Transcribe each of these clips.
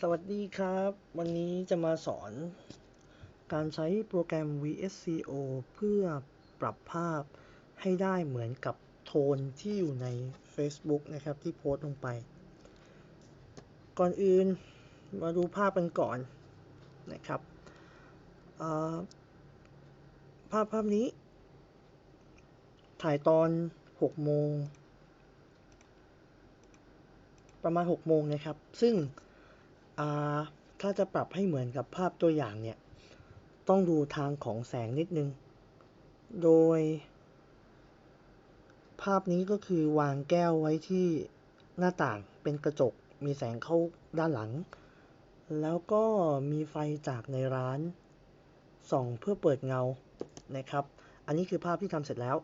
สวัสดีครับ วันนี้จะมาสอนการใช้โปรแกรม VSCO เพื่อปรับภาพให้ได้เหมือนกับโทนที่อยู่ใน Facebook นะครับ ที่โพสต์ลงไป ก่อนอื่นมาดูภาพกันก่อนนะครับ ภาพภาพนี้ ถ่ายตอน 6 โมงประมาณ 6 โมงนะครับ ซึ่ง ถ้าจะปรับให้เหมือนกับภาพตัวอย่างเนี่ย ต้องดูทางของแสงนิดนึง โดย ภาพนี้ก็คือวางแก้วไว้ที่หน้าต่างเป็นกระจก มีแสงเข้าด้านหลัง แล้วก็มีไฟจากในร้านส่องเพื่อเปิดเงานะครับ อันนี้คือภาพที่ทำเสร็จแล้ว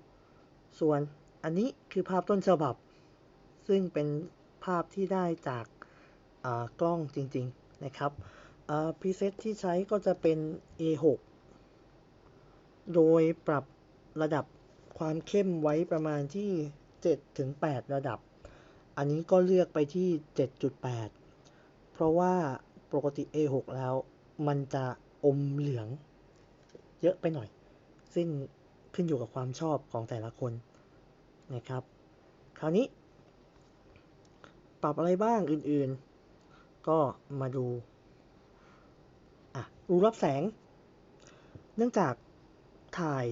ส่วนอันนี้คือภาพต้นฉบับ ซึ่งเป็นภาพที่ได้จาก กล้องจริง ๆ นะครับพรีเซตที่ใช้ก็จะเป็น A6 โดยปรับระดับความเข้มไว้ประมาณที่ 7-8 ระดับ อันนี้ก็เลือกไปที่ 7.8 เพราะว่าปกติ A6 แล้วมันจะอมเหลือง เยอะไปหน่อย ซึ่งขึ้นอยู่กับความชอบของแต่ละคนนะครับ คราวนี้ ปรับอะไรบ้างอื่นๆ ก็มาดูอะรูรับแสง เนื่องจากถ่าย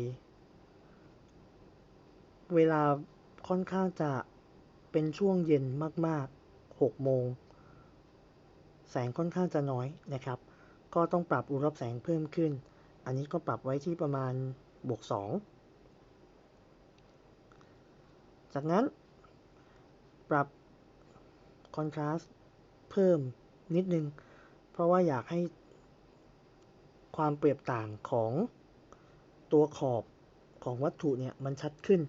เวลาค่อนข้างจะเป็นช่วงเย็นมาก ๆ 6 โมง แสงค่อนข้างจะน้อยนะครับ ก็ต้องปรับรูรับแสงเพิ่มขึ้น อันนี้ก็ปรับไว้ที่ประมาณบวก 2 จากนั้นปรับคอนทราสต์เพิ่ม นิดนึง เพราะว่าอยากให้ความเปรียบต่างของตัวขอบของวัตถุเนี่ยมันชัดขึ้น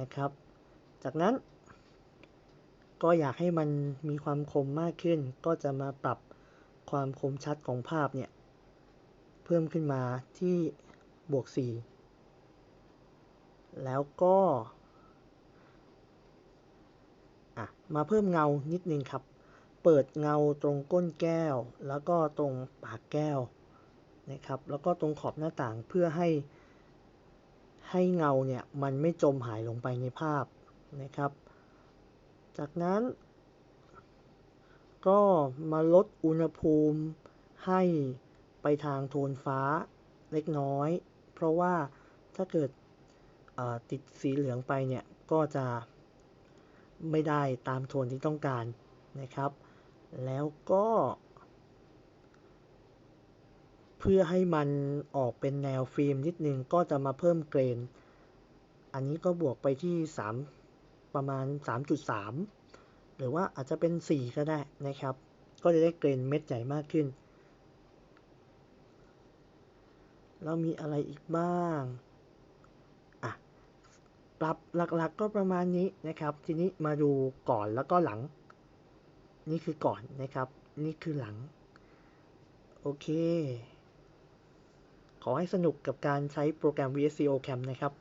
นะครับ จากนั้น ก็อยากให้มันมีความคมมากขึ้น ก็จะมาปรับความคมชัดของภาพเนี่ยเพิ่มขึ้นมาที่บวก 4 แล้วก็มาเพิ่มเงานิดนึงครับ เปิดเงาตรงก้นแก้ว แล้วก็ตรงปากแก้วนะครับ แล้วก็ตรงขอบหน้าต่างเพื่อให้ให้เงาเนี่ยมันไม่จมหายลงไปในภาพนะครับ จากนั้น ก็มาลดอุณหภูมิให้ไปทางโทนฟ้าเล็กน้อย เพราะว่าถ้าเกิดติดสีเหลืองไปเนี่ยก็จะไม่ได้ตามโทนที่ต้องการนะครับ แล้วก็ เพื่อให้มันออกเป็นแนวฟิล์มนิดนึงก็จะมาเพิ่มเกรน อันนี้ก็บวกไปที่ 3 ประมาณ 3.3 หรือว่าอาจจะเป็น 4 ก็ได้นะครับ ก็จะได้เกรนเม็ดใหญ่มากขึ้นแล้วมีอะไรอีกบ้างอะปรับหลักๆกก็ประมาณนี้นะครับ ทีนี้มาดูก่อนแล้วก็หลัง นี่คือก่อนนะครับ นี่คือหลัง โอเค ขอให้สนุกกับการใช้โปรแกรม VSCO Cam นะครับ